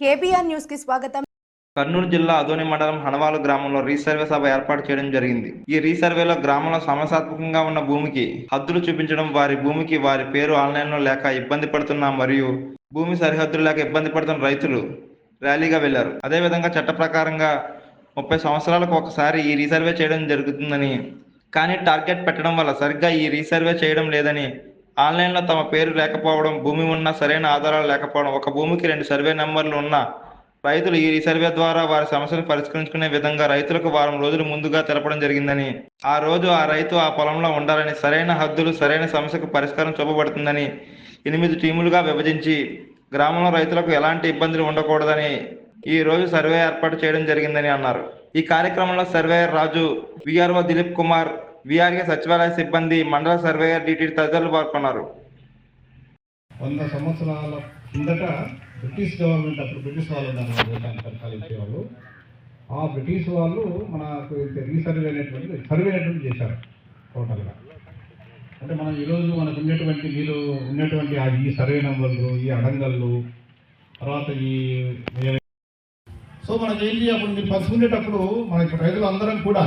KBR న్యూస్కి స్వాగతం. కర్నూలు జిల్లా అదోని మండలం హనవాలు గ్రామంలో రీసర్వే సభ ఏర్పాటు చేయడం జరిగింది. ఈ రీసర్వేలో గ్రామంలో సమస్యాత్మకంగా ఉన్న భూమికి హద్దులు చూపించడం వారి భూమికి వారి పేరు ఆన్లైన్లో లేక ఇబ్బంది పడుతున్న మరియు భూమి సరిహద్దులు లేక ఇబ్బంది పడుతున్న రైతులు ర్యాలీగా వెళ్ళారు. అదేవిధంగా చట్ట ప్రకారంగా ముప్పై సంవత్సరాలకు ఒకసారి ఈ రీసర్వే చేయడం జరుగుతుందని కానీ టార్గెట్ పెట్టడం వల్ల సరిగ్గా ఈ రీసర్వే చేయడం లేదని ఆన్లైన్లో తమ పేరు లేకపోవడం భూమి ఉన్న సరైన ఆధారాలు లేకపోవడం ఒక భూమికి రెండు సర్వే నెంబర్లు ఉన్న రైతులు ఈ సర్వే ద్వారా వారి సమస్యను పరిష్కరించుకునే విధంగా రైతులకు వారం రోజులు ముందుగా తెలపడం జరిగిందని ఆ రోజు ఆ రైతు ఆ పొలంలో ఉండాలని సరైన హద్దులు సరైన సమస్యకు పరిష్కారం చూపబడుతుందని ఎనిమిది టీములుగా విభజించి గ్రామంలో రైతులకు ఎలాంటి ఇబ్బందులు ఉండకూడదని ఈ రోజు సర్వే ఏర్పాటు చేయడం జరిగిందని అన్నారు. ఈ కార్యక్రమంలో surveyor Raju VRO Dilip Kumar VRA సచివాలయ సిబ్బంది మండల సర్వేయర్ డిటి తదితరులు పాల్గొన్నారు. వంద సంవత్సరాల కిందట బ్రిటిష్ గవర్నమెంట్ అప్పుడు బ్రిటిష్ వాళ్ళు ఉన్నారు ఆ బ్రిటిష్ వాళ్ళు మనకు రీసర్వే అనేటువంటి సర్వే అనేటువంటి చేశారు టోటల్గా. అంటే మనం ఈరోజు మనకు ఉన్నటువంటి మీరు ఉన్నటువంటి ఆ ఈ సర్వే నెంబర్లు ఈ అడంగళ్ళు తర్వాత ఈ సో మనకి ఏంటి అప్పుడు మీరు ఉండేటప్పుడు మన ఇక్కడ రైతులు అందరం కూడా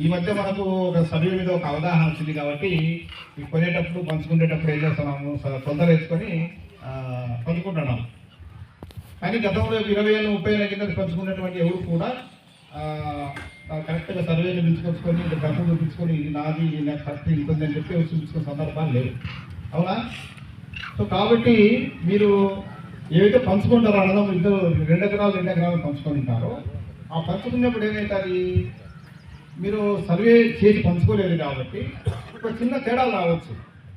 ఈ మధ్య మనకు ఒక సర్వే మీద ఒక అవగాహన వచ్చింది కాబట్టి ఈ కొనేటప్పుడు పంచుకునేటప్పుడు ఏం చేస్తున్నాము? స- తొందర వేసుకొని పంచుకుంటున్నాం. కానీ గతంలో ఇరవై ఏళ్ళు ముప్పై ఏళ్ళ కింద పంచుకున్నటువంటి ఎవరు కూడా కరెక్ట్గా సర్వేలు పిలుచుకొచ్చుకొని ఇంకా చూపించుకొని ఇది నాది నాకు ఖర్చు ఇంతుంది అని చెప్పి వచ్చి చూపించుకునే సందర్భాలు లేవు. అవునా? సో కాబట్టి మీరు ఏవైతే పంచుకుంటారో అన్నదం ఇద్దరు రెండు ఎకరాలు రెండు ఎకరాలు పంచుకొని ఉంటారో ఆ పంచుకున్నప్పుడు ఏమవుతుంది మీరు సర్వే చేసి పంచుకోలేదు కాబట్టి ఒక చిన్న తేడా రావచ్చు.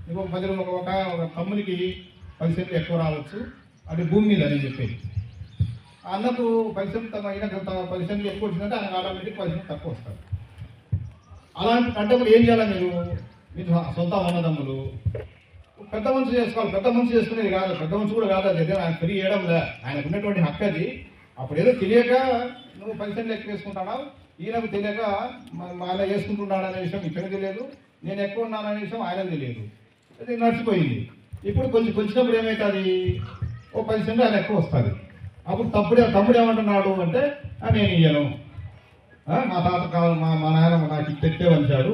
మీకు ప్రజలు పది ఒక ఒక తమ్మునికి పది సెంట్లు ఎక్కువ రావచ్చు. అది భూమి మీద అని చెప్పేది. అన్నకు పది సెంట్లు అయిన పది సెంట్లు ఎక్కువ వచ్చిందంటే ఆయన ఆటోమేటిక్ పది సెంట్లు తక్కువ వస్తారు అలాంటి కంటప్పుడు ఏం చేయాలి మీరు? మీరు సొంత అన్నదమ్ములు. పెద్ద మనిషి చేసుకోవాలి. పెద్ద మనిషి చేసుకునేది కాదు. పెద్ద మనిషి కూడా కాదు అది. ఆయన ఫ్రీ చేయడం లే ఆయనకు ఉన్నటువంటి హక్కు అది. అప్పుడు ఏదో తెలియక నువ్వు పది సెంట్లు ఎక్కువ వేసుకుంటాడా? ఈయనకు తెలియక మా ఆయన వేసుకుంటున్నాడు అనే విషయం ఇక్కడ తెలియదు. నేను ఎక్కువ ఉన్నాను అనే విషయం ఆయన తెలియదు. అది నడిచిపోయింది. ఇప్పుడు కొంచెం కొంచినప్పుడు ఏమవుతుంది ఓ పది సెంట్లు ఆయన ఎక్కువ వస్తుంది. అప్పుడు తప్పుడు తమ్ముడు ఏమంటున్నాడు అంటే నేను ఇయ్యను. మా తాత కాలం మా మా నాయన నాకు ఇట్టే వంచాడు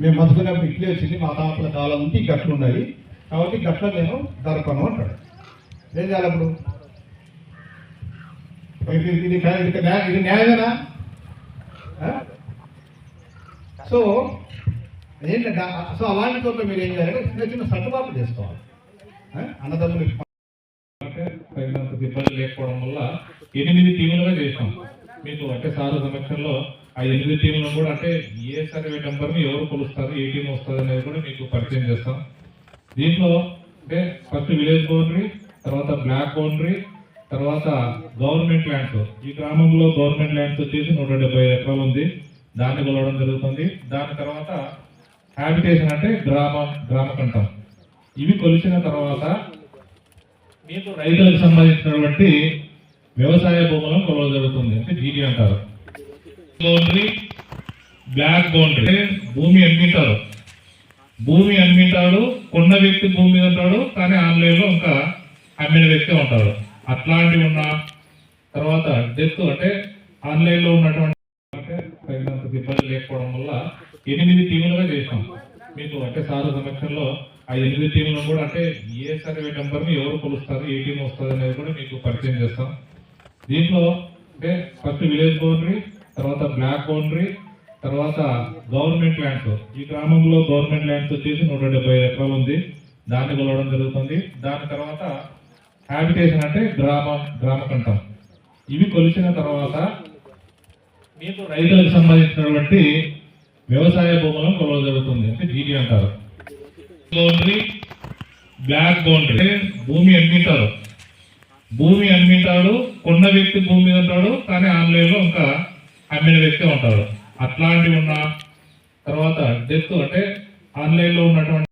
మేము బతుకున్నప్పుడు ఇట్లే వచ్చింది. మా తాతల కాలం ఉంటే ఈ గట్లు ఉన్నాయి. కాబట్టి గట్ల నేను జరపను అంటాడు. ఏం చేయాలి అప్పుడు? ఇది ఇది న్యాయమేనా? సో ఏంటంటే సో అలాంటి చోట్ల మీరు ఏం చేయాలంటే చిన్న చిన్న సర్దుబాట్లు చేసుకోవాలి. అన్నదమ్ములు అంటే తగినంత ఇబ్బంది లేకపోవడం వల్ల ఎనిమిది టీములుగా చేసాం మీకు అంటే సారు సమక్షంలో ఆ ఎనిమిది టీములను కూడా అంటే ఏ సర్వే నెంబర్ని ఎవరు కొలుస్తారు ఏ టీం వస్తుంది అనేది కూడా మీకు పరిచయం చేస్తాం. దీంట్లో అంటే ఫస్ట్ విలేజ్ బౌండరీ తర్వాత బ్లాక్ బౌండరీ తర్వాత గవర్నమెంట్ ల్యాండ్స్. ఈ గ్రామంలో గవర్నమెంట్ ల్యాండ్స్ వచ్చేసి నూట ఎకరాలు ఉంది. దాన్ని కొలవడం జరుగుతుంది. దాని తర్వాత హ్యాబిటేషన్ అంటే గ్రామం గ్రామ కంఠం ఇవి కొలిచిన తర్వాత మీకు రైతులకు సంబంధించినటువంటి వ్యవసాయ భూములను కొలవ జరుగుతుంది. అంటే జీడి అంటారు. బౌండరీ బ్లాక్ బౌండరీ భూమి అమ్మింటారు. భూమి అమ్మింటాడు కొన్న వ్యక్తి భూమి మీద ఉంటాడు కానీ ఆన్లైన్లో ఇంకా అమ్మిన వ్యక్తి ఉంటాడు. అట్లాంటివి ఉన్న తర్వాత డెత్ అంటే ఆన్లైన్లో ఉన్నటువంటి ఇబ్బంది లేకపోవడం వల్ల ఎనిమిది టీములుగా చేసాం మీకు అంటే సార్ సమక్షంలో ఆ ఎనిమిది టీములను కూడా అంటే ఏ సర్వే నెంబర్ని ఎవరు కొలుస్తారు ఏ టీం వస్తుంది అనేది కూడా మీకు పరిచయం చేస్తాం. దీంట్లో అంటే ఫస్ట్ విలేజ్ బౌండరీ తర్వాత బ్లాక్ బౌండరీ తర్వాత గవర్నమెంట్ ల్యాండ్స్ ఈ గ్రామంలో గవర్నమెంట్ ల్యాండ్స్ వచ్చేసి నూట డెబ్బై ఎకరాలు ఉంది. దాన్ని కొలవడం జరుగుతుంది. దాని తర్వాత హ్యాబిటేషన్ అంటే గ్రామ గ్రామకంఠం ఇవి కొలిచిన తర్వాత మీకు రైతులకు సంబంధించినటువంటి వ్యవసాయ భూములను కొలవ జరుగుతుంది అంటే జీడి అంటారు. బౌండరీ బ్లాక్ బౌండరీ భూమి అమ్మింటారు. భూమి అమ్మింటాడు కొన్న వ్యక్తి భూమి మీద ఉంటాడు కానీ ఆన్లైన్లో ఇంకా అమ్మిన వ్యక్తి ఉంటాడు. అట్లాంటివి ఉన్న తర్వాత డెత్ అంటే ఆన్లైన్లో ఉన్నటువంటి